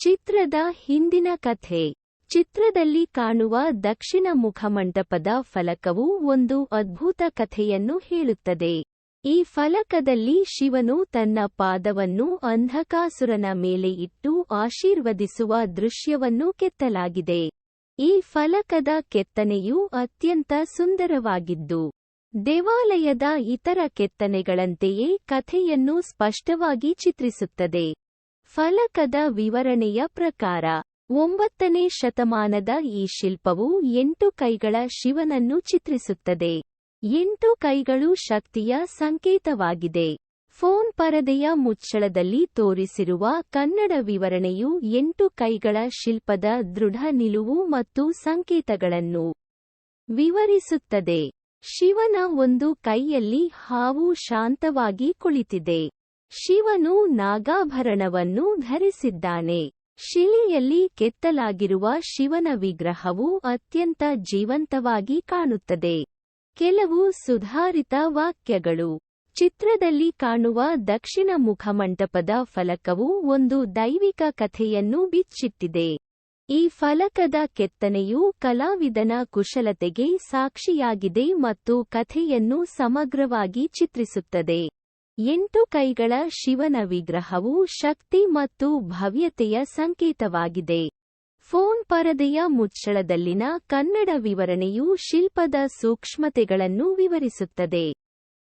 ಚಿತ್ರದ ಹಿಂದಿನ ಕಥೆ. ಚಿತ್ರದಲ್ಲಿ ಕಾಣುವ ದಕ್ಷಿಣ ಮುಖಮಂಟಪದ ಫಲಕವು ಒಂದು ಅದ್ಭುತ ಕಥೆಯನ್ನು ಹೇಳುತ್ತದೆ. ಈ ಫಲಕದಲ್ಲಿ ಶಿವನು ತನ್ನ ಪಾದವನ್ನು ಅಂಧಕಾಸುರನ ಮೇಲೆ ಇಟ್ಟು ಆಶೀರ್ವದಿಸುವ ದೃಶ್ಯವನ್ನು ಕೆತ್ತಲಾಗಿದೆ. ಈ ಫಲಕದ ಕೆತ್ತನೆಯು ಅತ್ಯಂತ ಸುಂದರವಾಗಿದ್ದು, ದೇವಾಲಯದ ಇತರ ಕೆತ್ತನೆಗಳಂತೆಯೇ ಕಥೆಯನ್ನು ಸ್ಪಷ್ಟವಾಗಿ ಚಿತ್ರಿಸುತ್ತದೆ. ಫಲಕದ ವಿವರಣೆಯ ಪ್ರಕಾರ, ಒಂಬತ್ತನೇ ಶತಮಾನದ ಈ ಶಿಲ್ಪವು ಎಂಟು ಕೈಗಳ ಶಿವನನ್ನು ಚಿತ್ರಿಸುತ್ತದೆ. ಎಂಟು ಕೈಗಳು ಶಕ್ತಿಯ ಸಂಕೇತವಾಗಿದೆ. ಫೋನ್ ಪರದೆಯ ಮುಚ್ಚಳದಲ್ಲಿ ತೋರಿಸಿರುವ ಕನ್ನಡ ವಿವರಣೆಯು ಎಂಟು ಕೈಗಳ ಶಿಲ್ಪದ ದೃಢ ನಿಲುವು ಮತ್ತು ಸಂಕೇತಗಳನ್ನು ವಿವರಿಸುತ್ತದೆ. ಶಿವನ ಒಂದು ಕೈಯಲ್ಲಿ ಹಾವು ಶಾಂತವಾಗಿ ಕುಳಿತಿದೆ. ಶಿವನು ನಾಗಾಭರಣವನ್ನು ಧರಿಸಿದ್ದಾನೆ. ಶಿಲೆಯಲ್ಲಿ ಕೆತ್ತಲಾಗಿರುವ ಶಿವನ ವಿಗ್ರಹವು ಅತ್ಯಂತ ಜೀವಂತವಾಗಿ ಕಾಣುತ್ತದೆ. ಕೆಲವು ಸುಧಾರಿತ ವಾಕ್ಯಗಳು. ಚಿತ್ರದಲ್ಲಿ ಕಾಣುವ ದಕ್ಷಿಣ ಮುಖಮಂಟಪದ ಫಲಕವು ಒಂದು ದೈವಿಕ ಕಥೆಯನ್ನು ಬಿಚ್ಚಿಟ್ಟಿದೆ. ಈ ಫಲಕದ ಕೆತ್ತನೆಯು ಕಲಾವಿದನ ಕುಶಲತೆಗೆ ಸಾಕ್ಷಿಯಾಗಿದೆ ಮತ್ತು ಕಥೆಯನ್ನು ಸಮಗ್ರವಾಗಿ ಚಿತ್ರಿಸುತ್ತದೆ. ಎಂಟು ಕೈಗಳ ಶಿವನ ವಿಗ್ರಹವು ಶಕ್ತಿ ಮತ್ತು ಭವ್ಯತೆಯ ಸಂಕೇತವಾಗಿದೆ. ಫೋನ್ ಪರದೆಯ ಮುಚ್ಚಳದಲ್ಲಿನ ಕನ್ನಡ ವಿವರಣೆಯು ಶಿಲ್ಪದ ಸೂಕ್ಷ್ಮತೆಗಳನ್ನು ವಿವರಿಸುತ್ತದೆ.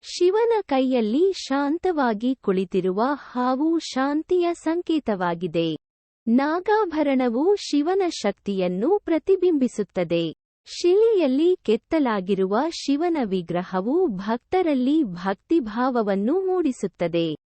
ಶಿವನ ಕೈಯಲ್ಲಿ ಶಾಂತವಾಗಿ ಕುಳಿತಿರುವ ಹಾವು ಶಾಂತಿಯ ಸಂಕೇತವಾಗಿದೆ. ನಾಗಾಭರಣವು ಶಿವನ ಶಕ್ತಿಯನ್ನು ಪ್ರತಿಬಿಂಬಿಸುತ್ತದೆ. ಶಿಲೆಯಲ್ಲಿ ಕೆತ್ತಲಾಗಿರುವ ಶಿವನ ವಿಗ್ರಹವು ಭಕ್ತರಲ್ಲಿ ಭಕ್ತಿಭಾವವನ್ನು ಮೂಡಿಸುತ್ತದೆ.